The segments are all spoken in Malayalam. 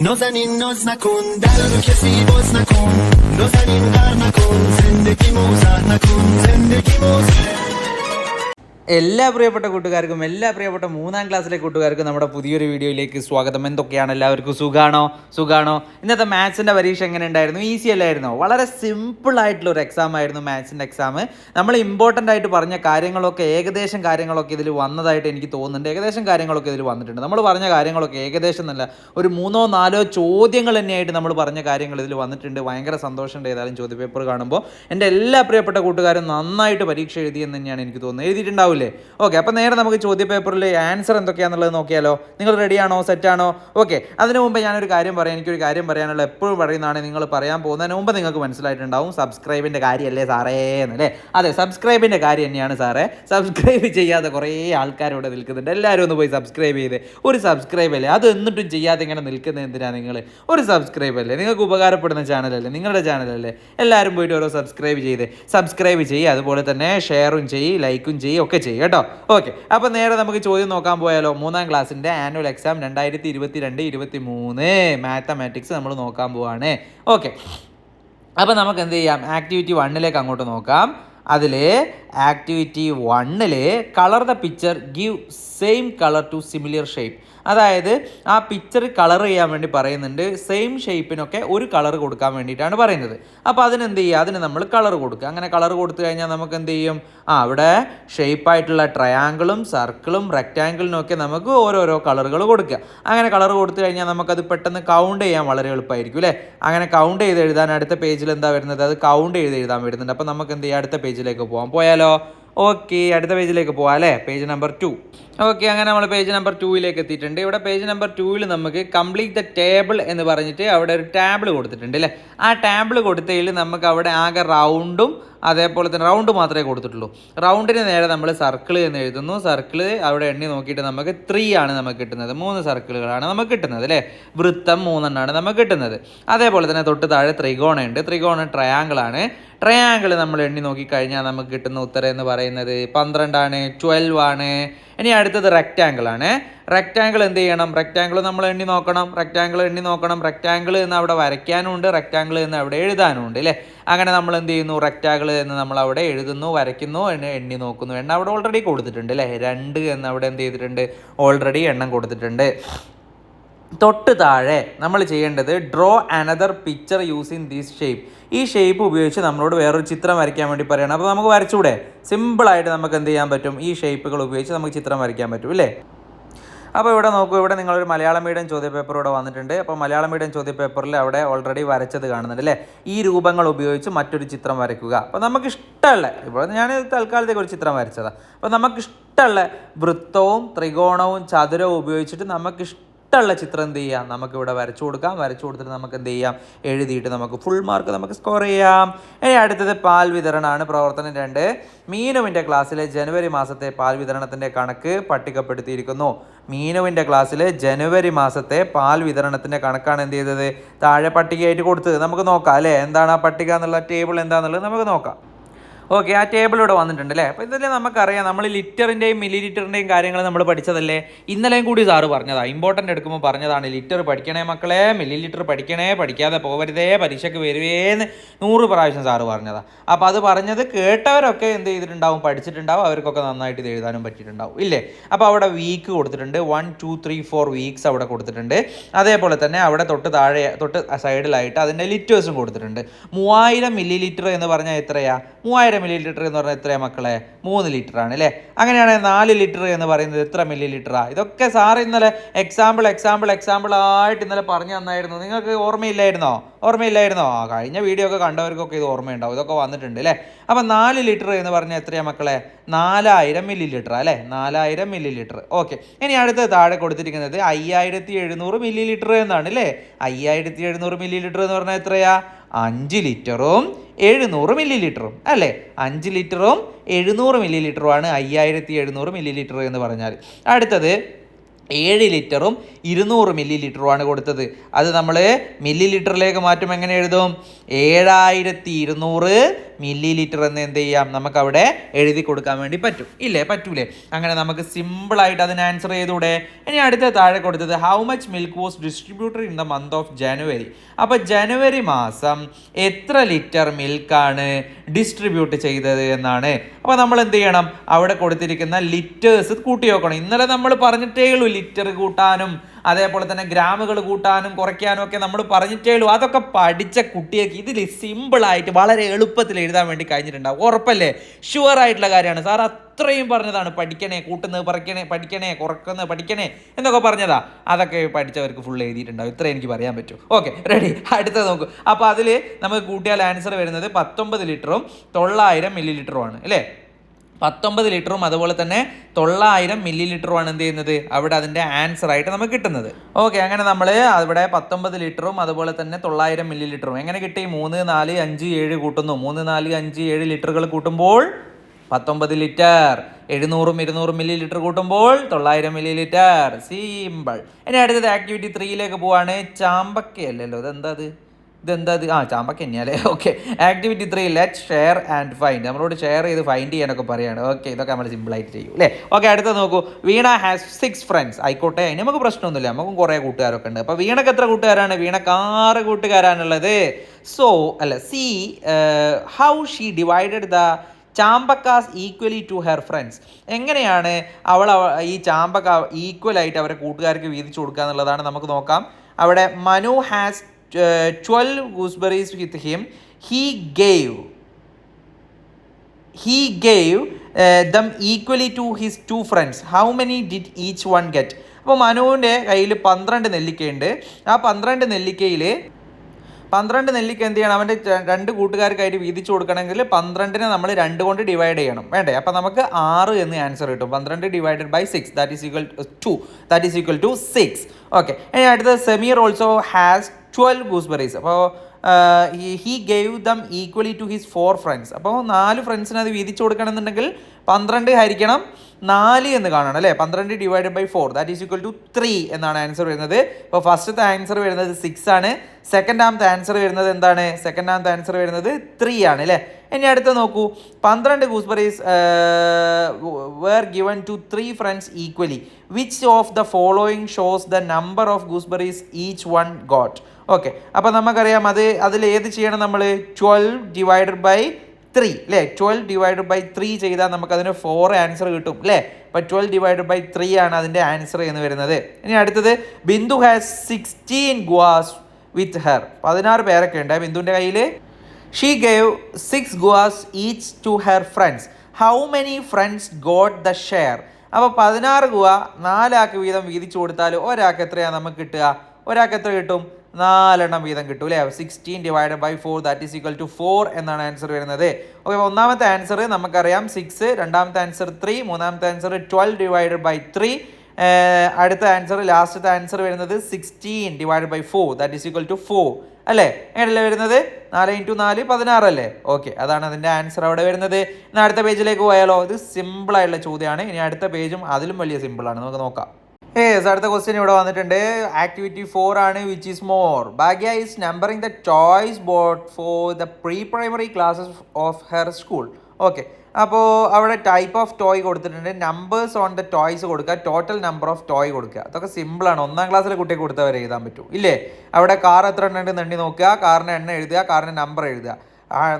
نازنین ناز نکن در رو کسی باز نکن نازنین غر نکن زندگی موزر نکن زندگی موزر എല്ലാ പ്രിയപ്പെട്ട കൂട്ടുകാർക്കും എല്ലാ പ്രിയപ്പെട്ട മൂന്നാം ക്ലാസ്സിലെ കൂട്ടുകാർക്കും നമ്മുടെ പുതിയൊരു വീഡിയോയിലേക്ക് സ്വാഗതം. എന്തൊക്കെയാണ്? എല്ലാവർക്കും സുഖാണോ? സുഖാണോ? ഇന്നത്തെ മാത്സിന്റെ പരീക്ഷ എങ്ങനെ ഉണ്ടായിരുന്നു? ഈസി അല്ലായിരുന്നോ? വളരെ സിമ്പിൾ ആയിട്ടുള്ള ഒരു എക്സാം ആയിരുന്നു മാത്സിന്റെ എക്സാം നമ്മൾ ഇമ്പോർട്ടന്റ് ആയിട്ട് പറഞ്ഞ കാര്യങ്ങളൊക്കെ ഏകദേശം കാര്യങ്ങളൊക്കെ ഇതിൽ വന്നതായിട്ട് എനിക്ക് തോന്നുന്നുണ്ട്. ഏകദേശം കാര്യങ്ങളൊക്കെ ഇതിൽ വന്നിട്ടുണ്ട്. നമ്മൾ പറഞ്ഞ കാര്യങ്ങളൊക്കെ ഏകദേശം നല്ല ഒരു മൂന്നോ നാലോ ചോദ്യങ്ങൾ തന്നെയായിട്ട് നമ്മൾ പറഞ്ഞ കാര്യങ്ങൾ ഇതിൽ വന്നിട്ടുണ്ട്. ഭയങ്കര സന്തോഷമുണ്ട് ഏതായാലും ചോദ്യപേപ്പർ കാണുമ്പോൾ. എന്റെ എല്ലാ പ്രിയപ്പെട്ട കൂട്ടുകാരും നന്നായിട്ട് പരീക്ഷ എഴുതിയെന്ന് തന്നെയാണ് എനിക്ക് തോന്നുന്നത്. എഴുതിയിട്ടുണ്ടാവില്ലേ ഓക്കെ അപ്പോൾ നേരെ നമുക്ക് ചോദ്യ പേപ്പറിൽ ആൻസർ എന്തൊക്കെയാണെന്നുള്ളത് നോക്കിയാലോ. നിങ്ങൾ റെഡിയാണോ സെറ്റാണോ ഓക്കെ അതിനു മുമ്പ് ഞാനൊരു കാര്യം പറയാം. എനിക്കൊരു കാര്യം പറയാനുള്ള എപ്പോഴും പറയുന്നതാണ് നിങ്ങൾ പറയാൻ പോകുന്നതിന് മുമ്പ് നിങ്ങൾക്ക് മനസ്സിലായിട്ടുണ്ടാവും സബ്സ്ക്രൈബിന്റെ കാര്യമല്ലേ സാറേ എന്നല്ലേ അതെ സബ്സ്ക്രൈബിന്റെ കാര്യം തന്നെയാണ് സാറേ. സബ്സ്ക്രൈബ് ചെയ്യാതെ കുറേ ആൾക്കാരോട് നിൽക്കുന്നുണ്ട്. എല്ലാവരും ഒന്ന് പോയി സബ്സ്ക്രൈബ് ചെയ്ത്. ഒരു സബ്സ്ക്രൈബ് അല്ലേ? അത് എന്നിട്ടും ചെയ്യാതെ ഇങ്ങനെ നിൽക്കുന്നത് എന്തിനാണ് നിങ്ങൾ ഒരു സബ്സ്ക്രൈബ് അല്ലേ? നിങ്ങൾക്ക് ഉപകാരപ്പെടുന്ന ചാനലല്ലേ നിങ്ങളുടെ ചാനലല്ലേ എല്ലാവരും പോയിട്ട് ഓരോ സബ്സ്ക്രൈബ് ചെയ്ത്. സബ്സ്ക്രൈബ് ചെയ്യുക അതുപോലെ തന്നെ ഷെയറും ചെയ്യും ലൈക്കും ചെയ്യും ഒക്കെ ചെയ്യും കേട്ടോ. ഓക്കെ അപ്പോൾ നേരെ നമുക്ക് ചോദ്യം നോക്കാൻ പോയാലോ? മൂന്നാം ക്ലാസ്സിന്റെ ആനുവൽ എക്സാം രണ്ടായിരത്തി ഇരുപത്തി രണ്ട് ഇരുപത്തി മൂന്ന് മാത്തമാറ്റിക്സ് നമ്മൾ നോക്കാൻ പോവാണ്. ഓക്കെ അപ്പോൾ നമുക്ക് എന്ത് ചെയ്യാം? ആക്ടിവിറ്റി വണ്ണിലേക്ക് അങ്ങോട്ട് നോക്കാം. അതിൽ ആക്ടിവിറ്റി വണ്ണിൽ colour the picture give same colour to similar shape അതായത് ആ പിക്ചർ കളർ ചെയ്യാൻ വേണ്ടി പറയുന്നുണ്ട്. സെയിം ഷേപ്പിനൊക്കെ ഒരു കളർ കൊടുക്കാൻ വേണ്ടിയിട്ടാണ് പറയുന്നത്. അപ്പോൾ അതിനെന്ത് ചെയ്യുക? അതിന് നമ്മൾ കളർ കൊടുക്കുക. അങ്ങനെ കളർ കൊടുത്തു കഴിഞ്ഞാൽ നമുക്ക് എന്ത് ചെയ്യും? ആ അവിടെ ഷേപ്പായിട്ടുള്ള ട്രയാങ്കിളും സർക്കിളും റെക്റ്റാങ്കിളിനും ഒക്കെ നമുക്ക് ഓരോരോ കളറുകൾ കൊടുക്കുക. അങ്ങനെ കളർ കൊടുത്തു കഴിഞ്ഞാൽ നമുക്കത് പെട്ടെന്ന് കൗണ്ട് ചെയ്യാൻ വളരെ എളുപ്പമായിരിക്കും അല്ലേ? അങ്ങനെ കൗണ്ട് ചെയ്ത് എഴുതാൻ അടുത്ത പേജിൽ എന്താ വരുന്നത്? അത് കൗണ്ട് ചെയ്ത് എഴുതാൻ വരുന്നുണ്ട്. അപ്പോൾ നമുക്ക് എന്ത് ചെയ്യാം? അടുത്ത പേജിലേക്ക് പോകാം പോയാലോ? ഓക്കെ അടുത്ത പേജിലേക്ക് പോവാം അല്ലേ? Page number two. ഓക്കെ അങ്ങനെ നമ്മൾ പേജ് നമ്പർ ടൂയിലേക്ക് എത്തിയിട്ടുണ്ട്. ഇവിടെ പേജ് നമ്പർ ടൂവിൽ നമുക്ക് കംപ്ലീറ്റ് ദ ടേബിൾ എന്ന് പറഞ്ഞിട്ട് അവിടെ ഒരു ടാബിൾ കൊടുത്തിട്ടുണ്ട് അല്ലേ? ആ ടാബിൾ കൊടുത്തതിൽ നമുക്ക് അവിടെ ആകെ റൗണ്ടും അതേപോലെ തന്നെ റൗണ്ട് മാത്രമേ കൊടുത്തിട്ടുള്ളൂ. റൗണ്ടിന് നേരെ നമ്മൾ സർക്കിൾ എന്ന് എഴുതുന്നു. സർക്കിൾ അവിടെ എണ്ണി നോക്കിയിട്ട് നമുക്ക് ത്രീ ആണ് നമുക്ക് കിട്ടുന്നത്. മൂന്ന് സർക്കിളുകളാണ് നമുക്ക് കിട്ടുന്നത് അല്ലേ? വൃത്തം മൂന്നെണ്ണമാണ് നമുക്ക് കിട്ടുന്നത്. അതേപോലെ തന്നെ തൊട്ട് താഴെ ത്രികോണമുണ്ട് ത്രികോണം ട്രയാങ്കിൾ ആണ്. ട്രയാങ്കിൾ നമ്മൾ എണ്ണി നോക്കിക്കഴിഞ്ഞാൽ നമുക്ക് കിട്ടുന്ന ഉത്തരം എന്ന് പറയുന്നത് പന്ത്രണ്ടാണ് ട്വൽവ് ആണ്. ഇനി അടുത്തത് റെക്റ്റാങ്കിൾ ആണ്. റെക്റ്റാങ്കിൾ എന്ത് ചെയ്യണം? റെക്റ്റാങ്കിൾ നമ്മൾ എണ്ണി നോക്കണം. റെക്റ്റാങ്കിൾ എണ്ണി നോക്കണം. റെക്റ്റാങ്കിൾ എന്ന് അവിടെ വരയ്ക്കാനുണ്ട്. റെക്റ്റാങ്കിൾ എന്ന് അവിടെ എഴുതാനും ഉണ്ട് അല്ലേ അങ്ങനെ നമ്മൾ എന്ത് ചെയ്യുന്നു? റെക്റ്റാങ്കിൾ എന്ന് നമ്മൾ അവിടെ എഴുതുന്നു വരയ്ക്കുന്നു എണ്ണ നോക്കുന്നു. എണ്ണ അവിടെ ഓൾറെഡി കൊടുത്തിട്ടുണ്ട് അല്ലേ രണ്ട് എന്ന് അവിടെ എന്ത് ചെയ്തിട്ടുണ്ട്? ഓൾറെഡി എണ്ണം കൊടുത്തിട്ടുണ്ട്. തൊട്ട് താഴെ നമ്മൾ ചെയ്യേണ്ടത് draw another picture using these shape ഈ ഷേപ്പ് ഉപയോഗിച്ച് നമ്മളോട് വേറൊരു ചിത്രം വരയ്ക്കാൻ വേണ്ടി പറയണം. അപ്പോൾ നമുക്ക് വരച്ചുകൂടെ സിമ്പിളായിട്ട് നമുക്ക് എന്ത് ചെയ്യാൻ പറ്റും? ഈ ഷേപ്പുകൾ ഉപയോഗിച്ച് നമുക്ക് ചിത്രം വരയ്ക്കാൻ പറ്റും ഇല്ലേ അപ്പോൾ ഇവിടെ നോക്കൂ ഇവിടെ നിങ്ങളൊരു മലയാളം മീഡിയം ചോദ്യപേപ്പർ ഇവിടെ വന്നിട്ടുണ്ട്. അപ്പോൾ മലയാളം മീഡിയം ചോദ്യപേപ്പറിൽ അവിടെ ഓൾറെഡി വരച്ചത് കാണുന്നുണ്ട് അല്ലേ? ഈ രൂപങ്ങൾ ഉപയോഗിച്ച് മറ്റൊരു ചിത്രം വരയ്ക്കുക. അപ്പോൾ നമുക്ക് ഇഷ്ടമുള്ള ഇവിടെ ഞാൻ തൽക്കാലത്തേക്ക് ഒരു ചിത്രം വരച്ചതാണ് അപ്പോൾ നമുക്ക് ഇഷ്ടമുള്ള വൃത്തവും ത്രികോണവും ചതുരവും ഉപയോഗിച്ചിട്ട് നമുക്ക് ഇഷ്ടമുള്ള ചിത്രം എന്ത് ചെയ്യാം? നമുക്ക് ഇവിടെ വരച്ചു കൊടുക്കാം. വരച്ചു കൊടുത്തിട്ട് നമുക്ക് എന്ത് ചെയ്യാം? എഴുതിയിട്ട് നമുക്ക് ഫുൾ മാർക്ക് നമുക്ക് സ്കോർ ചെയ്യാം. ഇനി അടുത്തത് പാൽ വിതരണമാണ് പ്രവർത്തനം രണ്ട്. മീനുവിന്റെ ക്ലാസ്സിലെ ജനുവരി മാസത്തെ പാൽ വിതരണത്തിന്റെ കണക്ക് പട്ടികപ്പെടുത്തിയിരിക്കുന്നു. മീനുവിന്റെ ക്ലാസ്സിലെ ജനുവരി മാസത്തെ പാൽ വിതരണത്തിന്റെ കണക്കാണ് എന്ത് ചെയ്തത്? താഴെ പട്ടികയായിട്ട് കൊടുത്തത്. നമുക്ക് നോക്കാം അല്ലേ? എന്താണ് ആ പട്ടിക എന്നുള്ള ടേബിൾ എന്താണെന്നുള്ളത് നമുക്ക് നോക്കാം. ഓക്കെ ആ ടേബിൾ ഇവിടെ വന്നിട്ടുണ്ട് അല്ലേ? അപ്പോൾ ഇതല്ലേ നമുക്കറിയാം. നമ്മൾ ലിറ്ററിന്റെയും മില്ലി ലിറ്ററിന്റെയും കാര്യങ്ങൾ നമ്മൾ പഠിച്ചതല്ലേ? ഇന്നലെയും കൂടി സാറ് പറഞ്ഞതാണ് ഇമ്പോർട്ടന്റ് എടുക്കുമ്പോൾ പറഞ്ഞതാണ്. ലിറ്റർ പഠിക്കണേ മക്കളെ മില്ലി ലിറ്റർ പഠിക്കണേ പഠിക്കാതെ പോകരുതേ പരീക്ഷയ്ക്ക് വരുവേന്ന് നൂറ് പ്രാവശ്യം സാറ് പറഞ്ഞതാണ് അപ്പോൾ അത് പറഞ്ഞത് കേട്ടവരൊക്കെ എന്ത് ചെയ്തിട്ടുണ്ടാവും? പഠിച്ചിട്ടുണ്ടാവും. അവർക്കൊക്കെ നന്നായിട്ട് ഇത് എഴുതാനും പറ്റിയിട്ടുണ്ടാവും. ഇല്ലേ? അപ്പോൾ അവിടെ വീക്ക് കൊടുത്തിട്ടുണ്ട്. One two three four weeks അവിടെ കൊടുത്തിട്ടുണ്ട്. അതേപോലെ തന്നെ അവിടെ തൊട്ട് താഴെ തൊട്ട് സൈഡിലായിട്ട് അതിന്റെ ലിറ്റേഴ്സും കൊടുത്തിട്ടുണ്ട്. മൂവായിരം മില്ലി ലിറ്റർ എന്ന് പറഞ്ഞാൽ എത്രയാ? മൂവായിരം മില്ലി ലിറ്റർ എന്ന് പറഞ്ഞാൽ എത്രയാണ് മക്കളെ? മൂന്ന് ലിറ്റർ ആണ് അല്ലേ അങ്ങനെയാണെങ്കിൽ നാല് ലിറ്റർ എന്ന് പറയുന്നത് എത്ര മില്ലി ലിറ്ററാണ് ഇതൊക്കെ സാർ ഇന്നലെ എക്സാമ്പിൾ എക്സാമ്പിൾ എക്സാമ്പിൾ ആയിട്ട് ഇന്നലെ പറഞ്ഞു തന്നായിരുന്നു. നിങ്ങൾക്ക് ഓർമ്മയില്ലായിരുന്നോ? ഓർമ്മയില്ലായിരുന്നോ? ആ കഴിഞ്ഞ വീഡിയോ ഒക്കെ കണ്ടവർക്കൊക്കെ ഇത് ഓർമ്മയുണ്ടാവും. ഇതൊക്കെ വന്നിട്ടുണ്ട് അല്ലേ അപ്പം നാല് ലിറ്റർ എന്ന് പറഞ്ഞാൽ എത്രയാണ് മക്കളെ? നാലായിരം മില്ലി ലിറ്റർ അല്ലേ നാലായിരം മില്ലി ലിറ്റർ ഓക്കെ ഇനി അടുത്ത താഴെ കൊടുത്തിരിക്കുന്നത് അയ്യായിരത്തി എഴുന്നൂറ് മില്ലി ലിറ്റർ എന്നാണ് അല്ലേ അയ്യായിരത്തി എഴുന്നൂറ് മില്ലി ലിറ്റർ എന്ന് പറഞ്ഞാൽ എത്രയാ? അഞ്ച് ലിറ്ററും എഴുന്നൂറ് മില്ലി ലിറ്ററും അല്ലേ? അഞ്ച് ലിറ്ററും എഴുന്നൂറ് മില്ലി ലിറ്ററുമാണ് അയ്യായിരത്തി എഴുന്നൂറ് മില്ലി ലിറ്റർ എന്ന് പറഞ്ഞാൽ. അടുത്തത് ഏഴ് ലിറ്ററും ഇരുന്നൂറ് മില്ലി ലിറ്ററുമാണ് കൊടുത്തത്. അത് നമ്മൾ മില്ലി ലിറ്ററിലേക്ക് മാറ്റും എങ്ങനെ എഴുതും? ഏഴായിരത്തി ഇരുന്നൂറ് മില്ലി ലിറ്റർ എന്ന് എന്ത് ചെയ്യാം? നമുക്ക് അവിടെ എഴുതി കൊടുക്കാൻ വേണ്ടി പറ്റും. ഇല്ലേ? പറ്റൂലേ? അങ്ങനെ നമുക്ക് സിമ്പിളായിട്ട് അതിന് ആൻസർ ചെയ്തൂടെ ഇനി അടുത്ത താഴെ കൊടുത്തത് how much milk was distributed in the month of January അപ്പോൾ ജനുവരി മാസം എത്ര ലിറ്റർ മിൽക്കാണ് ഡിസ്ട്രിബ്യൂട്ട് ചെയ്തത് എന്നാണ്. അപ്പോൾ നമ്മൾ എന്ത് ചെയ്യണം? അവിടെ കൊടുത്തിരിക്കുന്ന ലിറ്റേഴ്സ് കൂട്ടി നോക്കണം ഇന്നലെ നമ്മൾ പറഞ്ഞിട്ടേ ഉള്ളൂ ലിറ്റർ കൂട്ടാനും അതേപോലെ തന്നെ ഗ്രാമുകൾ കൂട്ടാനും കുറയ്ക്കാനും ഒക്കെ നമ്മൾ പറഞ്ഞിട്ടേ ഉള്ളൂ. അതൊക്കെ പഠിച്ച കുട്ടിയൊക്കെ ഇതിൽ സിമ്പിളായിട്ട് വളരെ എളുപ്പത്തിൽ എഴുതാൻ വേണ്ടി കഴിഞ്ഞിട്ടുണ്ടാവും. ഉറപ്പല്ലേ? ഷുവർ ആയിട്ടുള്ള കാര്യമാണ്. സാർ അത്രയും പറഞ്ഞതാണ്. പഠിക്കണേ കൂട്ടുന്നത് പറിക്കണേ പഠിക്കണേ കുറക്കുന്നത് പഠിക്കണേ എന്നൊക്കെ പറഞ്ഞതാ. അതൊക്കെ പഠിച്ചവർക്ക് ഫുൾ എഴുതിയിട്ടുണ്ടാവും. ഇത്ര എനിക്ക് പറയാൻ പറ്റും. ഓക്കെ റെഡി അടുത്തത് നോക്കൂ. അപ്പോൾ അതിൽ നമുക്ക് കൂട്ടിയാൽ ആൻസർ വരുന്നത് പത്തൊമ്പത് ലിറ്ററും തൊള്ളായിരം മില്ലി ലിറ്ററുമാണ് അല്ലേ? പത്തൊമ്പത് ലിറ്ററും അതുപോലെ തന്നെ തൊള്ളായിരം മില്ലി ലിറ്ററുമാണ് എന്ത് ചെയ്യുന്നത്? അവിടെ അതിന്റെ ആൻസർ ആയിട്ട് നമുക്ക് കിട്ടുന്നത്. ഓക്കെ അങ്ങനെ നമ്മൾ അവിടെ പത്തൊമ്പത് ലിറ്ററും അതുപോലെ തന്നെ തൊള്ളായിരം മില്ലി ലിറ്ററും എങ്ങനെ കിട്ടി? മൂന്ന് നാല് അഞ്ച് ഏഴ് കൂട്ടുന്നു. മൂന്ന് നാല് അഞ്ച് ഏഴ് ലിറ്ററുകൾ കൂട്ടുമ്പോൾ പത്തൊമ്പത് ലിറ്റർ. എഴുന്നൂറും ഇരുന്നൂറും മില്ലി ലിറ്റർ കൂട്ടുമ്പോൾ തൊള്ളായിരം മില്ലി ലിറ്റർ സിമ്പിൾ ഇനി അടുത്തത് ആക്ടിവിറ്റി ത്രീയിലേക്ക് പോവാണ്. ചാമ്പക്കയല്ലല്ലോ അതെന്താ അത്? ഇതെന്താ ഇത്? ആ ചാമ്പക്ക തന്നെയല്ലേ okay activity three let share and find നമ്മളോട് ഷെയർ ചെയ്ത് ഫൈൻഡ് ചെയ്യാനൊക്കെ പറയുകയാണ് ഓക്കെ ഇതൊക്കെ നമ്മൾ സിമ്പിളായിട്ട് ചെയ്യും അല്ലേ? ഓക്കെ അടുത്ത നോക്കൂ. വീണ ഹാസ് സിക്സ് ഫ്രണ്ട്സ് ആയിക്കോട്ടെ അതിന് നമുക്ക് പ്രശ്നമൊന്നുമില്ല. നമുക്കും കുറേ കൂട്ടുകാരൊക്കെ ഉണ്ട്. അപ്പോൾ വീണക്ക് എത്ര കൂട്ടുകാരാണ്? വീണക്ക് ആറ് കൂട്ടുകാരാണുള്ളത്. സോ അല്ല see how she divided the champakkas equally to her friends എങ്ങനെയാണ് അവൾ ഈ ചാമ്പക്ക ഈക്വൽ ആയിട്ട് അവരെ കൂട്ടുകാർക്ക് വീതിച്ചു കൊടുക്കുക എന്നുള്ളതാണ് നമുക്ക് നോക്കാം. അവിടെ Manu has twelve gooseberries with him he gave he gave them equally to his two friends how many did each one get അപ്പോൾ മനുവിന്റെ കയ്യിൽ പന്ത്രണ്ട് നെല്ലിക്കയുണ്ട്. ആ പന്ത്രണ്ട് നെല്ലിക്കയിൽ പന്ത്രണ്ട് നെല്ലിക്ക എന്ത് ചെയ്യണം? അവന്റെ രണ്ട് കൂട്ടുകാർക്കായിട്ട് വീതിച്ചു കൊടുക്കണമെങ്കിൽ പന്ത്രണ്ടിനെ നമ്മൾ രണ്ട് കൊണ്ട് ഡിവൈഡ് ചെയ്യണം. വേണ്ടേ? അപ്പോൾ നമുക്ക് ആറ് എന്ന് ആൻസർ കിട്ടും. പന്ത്രണ്ട് divided by six that is equal to that is equal to six okay ഇനി അടുത്തത് Sameer also has twelve gooseberries അപ്പോൾ he gave them equally to his four friends അപ്പോൾ നാല് ഫ്രണ്ട്സിന് അത് വീതിച്ചു കൊടുക്കണമെന്നുണ്ടെങ്കിൽ പന്ത്രണ്ട് ഹരിക്കണം നാല് എന്ന് കാണണം അല്ലേ? പന്ത്രണ്ട് divide by four that is equal to three എന്നാണ് ആൻസർ വരുന്നത്. അപ്പോൾ ഫസ്റ്റത്തെ ആൻസർ വരുന്നത് സിക്സ് ആണ്. സെക്കൻഡ് ആമത്തെ ആൻസർ വരുന്നത് എന്താണ്? സെക്കൻഡ് ആമത്തെ ആൻസർ വരുന്നത് ത്രീ ആണ് അല്ലേ? ഇനി അടുത്ത് നോക്കൂ. പന്ത്രണ്ട് gooseberries were given to three friends equally which of the following shows the number of gooseberries each one got okay അപ്പോൾ നമുക്കറിയാം അത് അതിൽ ഏത് ചെയ്യണം നമ്മൾ ട്വൽവ് ഡിവൈഡഡ് ബൈ ത്രീ അല്ലേ ട്വൽവ് ഡിവൈഡഡ് ബൈ ത്രീ ചെയ്താൽ നമുക്കതിന് ഫോർ ആൻസർ കിട്ടും അല്ലേ അപ്പോൾ ട്വൽവ് ഡിവൈഡഡ് ബൈ ത്രീ ആണ് അതിന്റെ ആൻസർ എന്ന് വരുന്നത്. ഇനി അടുത്തത് Bindu has sixteen guavas with her പതിനാറ് പേരൊക്കെ ഉണ്ട്. ബിന്ദുവിന്റെ കയ്യിൽ she gave six guavas each to her friends how many friends got the share അപ്പോൾ പതിനാറ് ഗുവ നാലാൾക്ക് വീതം വീതിച്ചു കൊടുത്താൽ ഒരാൾക്ക് എത്രയാണ് നമുക്ക് കിട്ടുക? ഒരാൾക്ക് എത്ര കിട്ടും? നാലെണ്ണം വീതം കിട്ടും അല്ലേ? Sixteen divide by four that is equal to four എന്നാണ് ആൻസർ വരുന്നത്. ഓക്കെ ഒന്നാമത്തെ ആൻസർ നമുക്കറിയാം സിക്സ് രണ്ടാമത്തെ ആൻസർ ത്രീ മൂന്നാമത്തെ answer twelve divide by three അടുത്ത ആൻസർ ലാസ്റ്റത്തെ ആൻസർ വരുന്നത് sixteen divide by four that is equal to four അല്ലേ? എങ്ങനെയല്ലേ വരുന്നത്? നാല് ഇന്റു നാല് പതിനാറ് അല്ലേ? ഓക്കെ അതാണ് അതിന്റെ ആൻസർ അവിടെ വരുന്നത്. ഇനി അടുത്ത പേജിലേക്ക് പോയാലോ? ഇത് സിമ്പിൾ ആയിട്ടുള്ള ചോദ്യമാണ്. ഇനി അടുത്ത പേജും അതിലും വലിയ സിമ്പിളാണ് നമുക്ക് നോക്കാം. ഏസ് അടുത്ത ക്വസ്റ്റ്യൻ ഇവിടെ വന്നിട്ടുണ്ട്. ആക്ടിവിറ്റി ഫോർ ആണ് which is more Bhagya is numbering the choice board for the pre primary classes of her school okay അപ്പോൾ അവിടെ ടൈപ്പ് ഓഫ് ടോയ് കൊടുത്തിട്ടുണ്ട്. നമ്പേഴ്സ് ഓൺ ദ ടോയ്സ് കൊടുക്കുക. ടോട്ടൽ നമ്പർ ഓഫ് ടോയ് കൊടുക്കുക. അതൊക്കെ സിമ്പിളാണ് ഒന്നാം ക്ലാസ്സിലെ കുട്ടിയെ കൊടുത്തവരെ എഴുതാൻ പറ്റും. ഇല്ലേ? അവിടെ കാർ എത്ര എണ്ണം ഉണ്ടെന്ന് എണ്ണി നോക്കുക. കാറിന്റെ എണ്ണം എഴുതുക. കാറിന്റെ നമ്പർ എഴുതുക.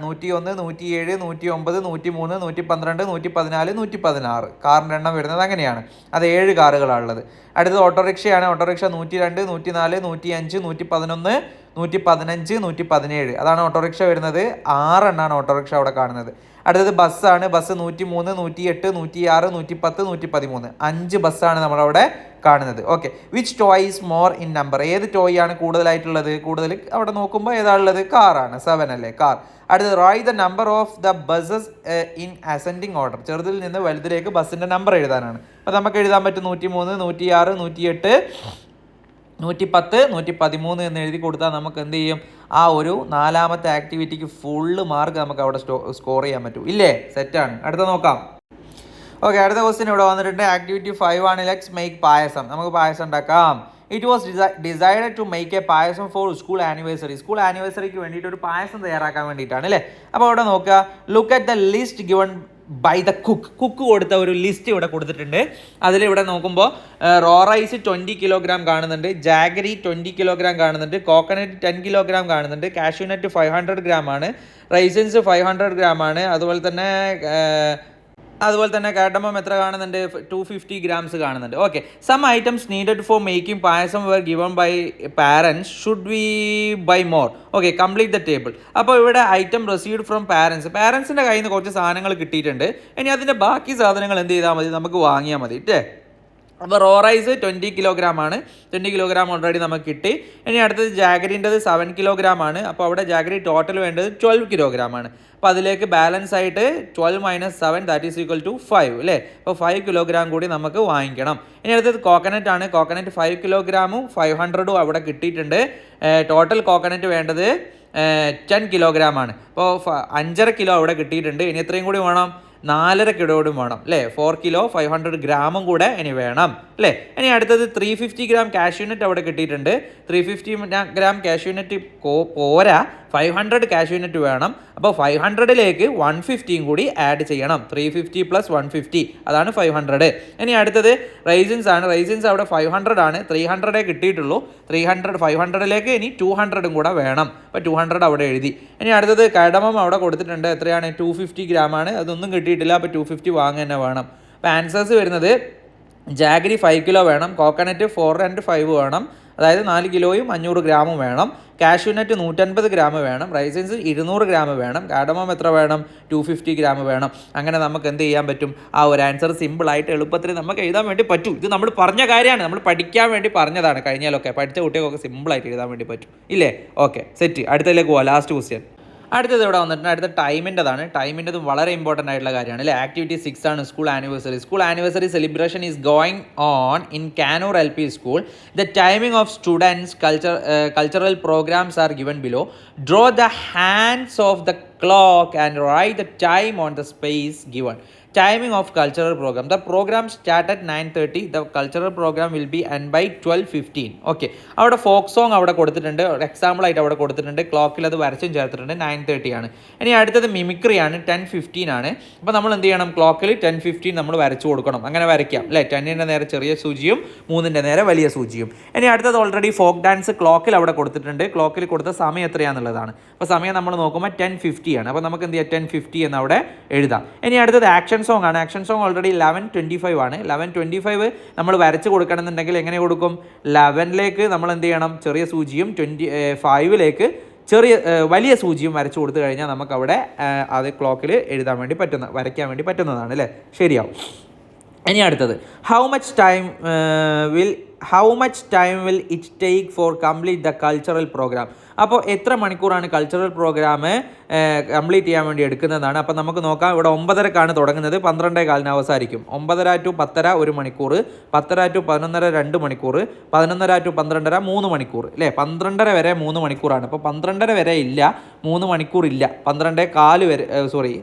നൂറ്റി ഒന്ന് നൂറ്റി ഏഴ് നൂറ്റി ഒമ്പത് നൂറ്റി മൂന്ന് നൂറ്റി പന്ത്രണ്ട് നൂറ്റി പതിനാല് നൂറ്റി പതിനാറ് കാറിന്റെ എണ്ണം വരുന്നത് അങ്ങനെയാണ്. അത് ഏഴ് കാറുകളാണുള്ളത് അടുത്തത് ഓട്ടോറിക്ഷയാണ്. ഓട്ടോറിക്ഷ നൂറ്റി രണ്ട് നൂറ്റി നാല് നൂറ്റി അഞ്ച് നൂറ്റി പതിനൊന്ന് നൂറ്റി പതിനഞ്ച് നൂറ്റി പതിനേഴ് അതാണ് ഓട്ടോറിക്ഷ വരുന്നത്. ആറെണ്ണമാണ് ഓട്ടോറിക്ഷ അവിടെ കാണുന്നത്. അടുത്തത് ബസ്സാണ്. ബസ് നൂറ്റി മൂന്ന് നൂറ്റി എട്ട് നൂറ്റി ആറ് നൂറ്റി പത്ത് നൂറ്റി പതിമൂന്ന് അഞ്ച് ബസ്സാണ് നമ്മളവിടെ കാണുന്നത്. Okay which toy is more in number ഏത് ടോയ് ആണ് കൂടുതലായിട്ടുള്ളത്? കൂടുതൽ അവിടെ നോക്കുമ്പോൾ ഏതാണുള്ളത്? കാറാണ്. സെവൻ അല്ലേ? കാർ. അടുത്തത് write the number of the buses in ascending order ചെറുതിൽ നിന്ന് വലുതിലേക്ക് ബസ്സിന്റെ നമ്പർ എഴുതാനാണ്. അപ്പോൾ നമുക്ക് എഴുതാൻ പറ്റും നൂറ്റി മൂന്ന് നൂറ്റി ആറ് നൂറ്റി എട്ട് നൂറ്റി പത്ത് നൂറ്റി പതിമൂന്ന് എന്ന് എഴുതി കൊടുത്താൽ നമുക്ക് എന്ത് ചെയ്യും? ആ ഒരു നാലാമത്തെ ആക്ടിവിറ്റിക്ക് ഫുള്ള് മാർക്ക് നമുക്ക് അവിടെ സ്കോർ ചെയ്യാൻ പറ്റും. ഇല്ലേ? സെറ്റാണ് അടുത്ത നോക്കാം. ഓക്കെ അടുത്ത ക്വസ്റ്റ്യൻ ഇവിടെ വന്നിട്ടുണ്ട്. ആക്ടിവിറ്റി ഫൈവ് ആണ്. Let's make payasam. നമുക്ക് പായസം ഉണ്ടാക്കാം. It was decide to make a payasam for school anniversary school ആനിവേഴ്സറിക്ക് വേണ്ടിയിട്ട് ഒരു പായസം തയ്യാറാക്കാൻ വേണ്ടിയിട്ടാണ് അല്ലേ? അപ്പോൾ അവിടെ നോക്കുക. Look at the list given by the cook cook കൊടുത്ത ഒരു ലിസ്റ്റ് ഇവിടെ കൊടുത്തിട്ടുണ്ട്. അതിൽ ഇവിടെ നോക്കുമ്പോൾ റോ റൈസ് ട്വന്റി കിലോഗ്രാം കാണുന്നുണ്ട് ജാഗരി ട്വന്റി കിലോഗ്രാം കാണുന്നുണ്ട് കോക്കനട്ട് ടെൻ കിലോഗ്രാം കാണുന്നുണ്ട് cashew nut five hundred gram ആണ് റൈസിൻസ് ഫൈവ് ഹൺഡ്രഡ് ഗ്രാം ആണ് അതുപോലെ തന്നെ അതുപോലെ തന്നെ കാഡമം എത്ര കാണുന്നുണ്ട്? ടു ഫിഫ്റ്റി ഗ്രാംസ് കാണുന്നുണ്ട്. Okay some items needed for making payasam were given by parents should we buy more okay complete the table അപ്പോൾ ഇവിടെ ഐറ്റം റിസീവ്ഡ് ഫ്രം പാരൻസ് പാരൻസിന്റെ കയ്യിൽ നിന്ന് കുറച്ച് സാധനങ്ങൾ കിട്ടിയിട്ടുണ്ട്. ഇനി അതിന്റെ ബാക്കി സാധനങ്ങൾ എന്ത് ചെയ്താൽ മതി? നമുക്ക് വാങ്ങിയാൽ മതി. ഇല്ലേ അപ്പോൾ റോ റൈസ് ട്വന്റി കിലോഗ്രാം ആണ്. ട്വന്റി കിലോഗ്രാം ഓൾറെഡി നമുക്ക് കിട്ടി. ഇനി അടുത്തത് ജാഗരിന്റെത് സെവൻ കിലോഗ്രാം ആണ്. അപ്പോൾ അവിടെ ജാഗരി ടോട്ടൽ വേണ്ടത് ട്വൽവ് കിലോഗ്രാം ആണ്. അപ്പോൾ അതിലേക്ക് ബാലൻസ് ആയിട്ട് twelve minus seven that is equal to five അല്ലേ? അപ്പോൾ ഫൈവ് കിലോഗ്രാം കൂടി നമുക്ക് വാങ്ങിക്കണം. ഇനി അടുത്തത് കോക്കനറ്റ് ആണ്. കോക്കനറ്റ് ഫൈവ് കിലോഗ്രാമും ഫൈവ് ഹൺഡ്രഡും അവിടെ കിട്ടിയിട്ടുണ്ട്. ടോട്ടൽ കോക്കനറ്റ് വേണ്ടത് ടെൻ കിലോഗ്രാം ആണ്. അപ്പോൾ അഞ്ചര കിലോ അവിടെ കിട്ടിയിട്ടുണ്ട്. ഇനി എത്രയും കൂടി വേണം? നാലര കിലോയും വേണം അല്ലേ? ഫോർ കിലോ ഫൈവ് ഹൺഡ്രഡ് ഗ്രാമും കൂടെ ഇനി വേണം അല്ലേ? ഇനി അടുത്തത് three fifty gram cashew nut അവിടെ കിട്ടിയിട്ടുണ്ട്. Three fifty gram cashew nut പോരാ. ഫൈവ് ഹൺഡ്രഡ് ക്യാഷ് യൂണിറ്റ് വേണം. അപ്പോൾ ഫൈവ് ഹൺഡ്രഡിലേക്ക് വൺ ഫിഫ്റ്റിയും കൂടി ആഡ് ചെയ്യണം. Three fifty plus one fifty അതാണ് ഫൈവ് ഹൺഡ്രഡ് ഇനി അടുത്തത് റൈസിൻസ് ആണ്. റൈസിൻസ് അവിടെ ഫൈവ് ഹൺഡ്രഡ് ആണ്. ത്രീ ഹൺഡ്രഡേ കിട്ടിയിട്ടുള്ളൂ. ത്രീ ഹൺഡ്രഡ് ഫൈവ് ഹൺഡ്രഡിലേക്ക് ഇനി ടു ഹൺഡ്രഡും കൂടെ വേണം. അപ്പോൾ ടു ഹൺഡ്രഡ് അവിടെ എഴുതി. ഇനി അടുത്തത് കടമം അവിടെ കൊടുത്തിട്ടുണ്ട്. എത്രയാണ്? ടു ഫിഫ്റ്റി ഗ്രാമാണ് അതൊന്നും കിട്ടിയിട്ടില്ല. അപ്പോൾ ടു ഫിഫ്റ്റി വാങ്ങുക തന്നെ വേണം. അപ്പോൾ ആൻസേഴ്സ് വരുന്നത് ജാഗരി ഫൈവ് കിലോ വേണം. കോക്കനറ്റ് ഫോർ ആൻഡ് ഫൈവ് വേണം. അതായത് നാല് കിലോയും അഞ്ഞൂറ് ഗ്രാമും വേണം. കാഷ്യൂനട്ട് നൂറ്റൻപത് ഗ്രാം വേണം. റൈസിൻസ് ഇരുന്നൂറ് ഗ്രാം വേണം. കാഡമം എത്ര വേണം? ടു ഫിഫ്റ്റി ഗ്രാം വേണം. അങ്ങനെ നമുക്ക് എന്ത് ചെയ്യാൻ പറ്റും? ആ ഒരു ആൻസർ സിമ്പിളായിട്ട് എളുപ്പത്തിൽ നമുക്ക് എഴുതാൻ വേണ്ടി പറ്റും. ഇത് നമ്മൾ പറഞ്ഞ കാര്യമാണ്. നമ്മൾ പഠിക്കാൻ വേണ്ടി പറഞ്ഞതാണ്. കഴിഞ്ഞാലൊക്കെ പഠിച്ച കുട്ടികൾക്കൊക്കെ സിമ്പിളായിട്ട് എഴുതാൻ വേണ്ടി പറ്റും. ഇല്ലേ? ഓക്കെ സെറ്റ് അടുത്തതിലേക്ക് പോവാം. ലാസ്റ്റ് ക്വസ്റ്റ്യൻ അടുത്തത് ഇവിടെ വന്നിട്ടുണ്ട്. അടുത്ത ടൈമിന്റെതാണ്. ടൈമിന്റെതും വളരെ ഇമ്പോർട്ടന്റ് ആയിട്ടുള്ള കാര്യമാണ്. അല്ലേ? ആക്ടിവിറ്റി സിക്സ് ആണ് school anniversary school anniversary celebration is going on in Kanoor L P school the timing of students culture cultural programs are given below draw the hands of the clock and write the time on the space given timing of cultural program the program start at nine thirty the cultural program will be end by twelve fifteen okay അവിടെ ഫോക്ക് സോങ് അവിടെ കൊടുത്തിട്ടുണ്ട്. എക്സാമ്പിൾ ആയിട്ട് അവിടെ കൊടുത്തിട്ടുണ്ട്. ക്ലോക്കിൽ അത് വരച്ചും ചേർത്തിട്ടുണ്ട്. നയൻ തേർട്ടി ആണ്. ഇനി അടുത്തത് മിമിക്രി ആണ്. ടെൻ ഫിഫ്റ്റീൻ ആണ്. അപ്പോൾ നമ്മൾ എന്ത് ചെയ്യണം? ക്ലോക്കിൽ ടെൻ ഫിഫ്റ്റീൻ നമ്മൾ വരച്ചു കൊടുക്കണം. അങ്ങനെ വരയ്ക്കാം. അല്ലേ? ടെന്നിന്റെ നേരെ ചെറിയ സൂചിയും മൂന്നിന്റെ നേരെ വലിയ സൂചിയും. ഇനി അടുത്തത് ഓൾറെഡി ഫോക്ക് ഡാൻസ് ക്ലോക്കിൽ അവിടെ കൊടുത്തിട്ടുണ്ട്. ക്ലോക്കിൽ കൊടുത്ത സമയം എത്രയാണെന്നുള്ളതാണ് അപ്പോൾ സമയം നമ്മൾ നോക്കുമ്പോൾ ടെൻ ഫിഫ്റ്റി ആണ്. അപ്പോൾ നമുക്ക് എന്ത് ചെയ്യാം? ടെൻ ഫിഫ്റ്റി എന്ന് അവിടെ എഴുതാം. ഇനി അടുത്തത് ആക്ഷൻ സോങ് ആണ്. Action song already eleven twenty five ആണ്. ലെവൻ ട്വന്റി ഫൈവ് നമ്മൾ വരച്ച് കൊടുക്കണമെന്നുണ്ടെങ്കിൽ എങ്ങനെ കൊടുക്കും? ലെവനിലേക്ക് നമ്മൾ എന്ത് ചെയ്യണം? ചെറിയ സൂചിയും ട്വന്റി ഫൈവിലേക്ക് ചെറിയ വലിയ സൂചിയും വരച്ച് കൊടുത്തു കഴിഞ്ഞാൽ നമുക്കവിടെ അത് ക്ലോക്കിൽ എഴുതാൻ വേണ്ടി പറ്റുന്ന വരയ്ക്കാൻ വേണ്ടി പറ്റുന്നതാണ് അല്ലേ? ശരിയാവും. ഇനി അടുത്തത്. How much time will how much time will it take for complete the cultural program അപ്പോൾ എത്ര മണിക്കൂറാണ് കൾച്ചറൽ പ്രോഗ്രാം കംപ്ലീറ്റ് ചെയ്യാൻ വേണ്ടി എടുക്കുന്നതാണ്? അപ്പോൾ നമുക്ക് നോക്കാം. ഇവിടെ ഒമ്പതരക്കാണ് തുടങ്ങുന്നത്. പന്ത്രണ്ടേ കാലിന് അവസാനിക്കും. ഒമ്പതര ടു പത്തര ഒരു മണിക്കൂർ. പത്തര ടു പതിനൊന്നര രണ്ട് മണിക്കൂർ. പതിനൊന്നര ടു പന്ത്രണ്ടര മൂന്ന് മണിക്കൂർ. അല്ലേ പന്ത്രണ്ടര വരെ മൂന്ന് മണിക്കൂറാണ്. അപ്പോൾ പന്ത്രണ്ടര വരെ ഇല്ല. മൂന്ന് മണിക്കൂർ ഇല്ല. പന്ത്രണ്ടേ കാൽ വരെ സോറി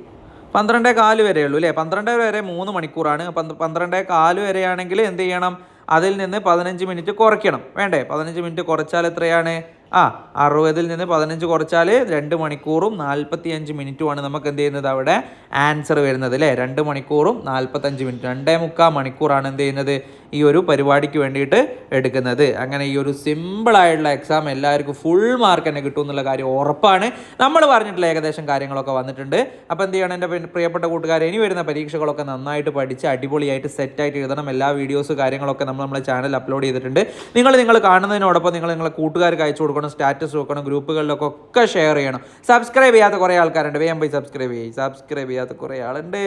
പന്ത്രണ്ടേ കാൽ വരെ ഉള്ളൂ അല്ലേ? പന്ത്രണ്ട് വരെ മൂന്ന് മണിക്കൂറാണ്. പന്ത് പന്ത്രണ്ടേ കാൽ വരെയാണെങ്കിൽ എന്ത് ചെയ്യണം? അതിൽ നിന്ന് പതിനഞ്ച് മിനിറ്റ് കുറയ്ക്കണം. വേണ്ടേ? പതിനഞ്ച് മിനിറ്റ് കുറച്ചാൽ എത്രയാണ്? ആ അറുപതിൽ നിന്ന് പതിനഞ്ച് കുറച്ചാൽ രണ്ട് മണിക്കൂറും നാൽപ്പത്തി അഞ്ച് മിനിറ്റുമാണ് നമുക്ക് എന്ത് ചെയ്യുന്നത് അവിടെ? ആൻസർ വരുന്നത് അല്ലേ? രണ്ട് മണിക്കൂറും നാൽപ്പത്തഞ്ച് മിനിറ്റ്. രണ്ടേ മുക്കാൽ മണിക്കൂറാണ് എന്ത് ചെയ്യുന്നത്? ഈ ഒരു പരിപാടിക്ക് വേണ്ടിയിട്ട് എടുക്കുന്നത്. അങ്ങനെ ഈ ഒരു സിമ്പിളായിട്ടുള്ള എക്സാം എല്ലാവർക്കും ഫുൾ മാർക്ക് തന്നെ കിട്ടും എന്നുള്ള കാര്യം ഉറപ്പാണ്. നമ്മൾ പറഞ്ഞിട്ടുള്ള ഏകദേശം കാര്യങ്ങളൊക്കെ വന്നിട്ടുണ്ട്. അപ്പോൾ എന്ത് ചെയ്യണം? എന്റെ പ്രിയപ്പെട്ട കൂട്ടുകാരെ ഇനി വരുന്ന പരീക്ഷകളൊക്കെ നന്നായിട്ട് പഠിച്ച് അടിപൊളിയായിട്ട് സെറ്റായിട്ട് എഴുതണം. എല്ലാ വീഡിയോസ് കാര്യങ്ങളൊക്കെ നമ്മൾ നമ്മുടെ ചാനൽ അപ്ലോഡ് ചെയ്തിട്ടുണ്ട്. നിങ്ങൾ നിങ്ങൾ കാണുന്നതിനോടൊപ്പം നിങ്ങൾ നിങ്ങളെ കൂട്ടുകാർക്ക് അയച്ചു കൊടുക്കണം സ്റ്റാറ്റസ് വെക്കണം ഗ്രൂപ്പുകളിലൊക്കെ ഒക്കെ ഷെയർ ചെയ്യണം. സബ്സ്ക്രൈബ് ചെയ്യാത്ത കുറേ ആൾക്കാരുണ്ട്. വേഗം പോയി സബ്സ്ക്രൈബ് ചെയ്യും. സബ്സ്ക്രൈബ് ചെയ്യാത്ത കുറേ ആളുണ്ട്.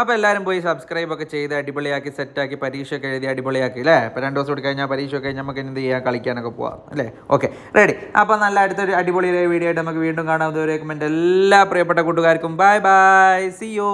അപ്പോൾ എല്ലാവരും പോയി സബ്സ്ക്രൈബ് ഒക്കെ ചെയ്ത് അടിപൊളിയാക്കി സെറ്റാക്കി പരീക്ഷയൊക്കെ എഴുതി അടിപൊളിയാക്കി അല്ലേ? ഇപ്പോൾ രണ്ട് ദിവസം കൂടി കഴിഞ്ഞാൽ പരീക്ഷ ഒക്കെ കഴിഞ്ഞാൽ നമുക്ക് എന്ത് ചെയ്യാം? കളിക്കാനൊക്കെ പോവാം അല്ലേ? Okay ready. അപ്പോൾ നല്ല അടുത്തൊരു അടിപൊളി വീഡിയോ ആയിട്ട് നമുക്ക് വീണ്ടും കാണാം. അതുവരെ എല്ലാ പ്രിയപ്പെട്ട കൂട്ടുകാർക്കും. Bye bye. C U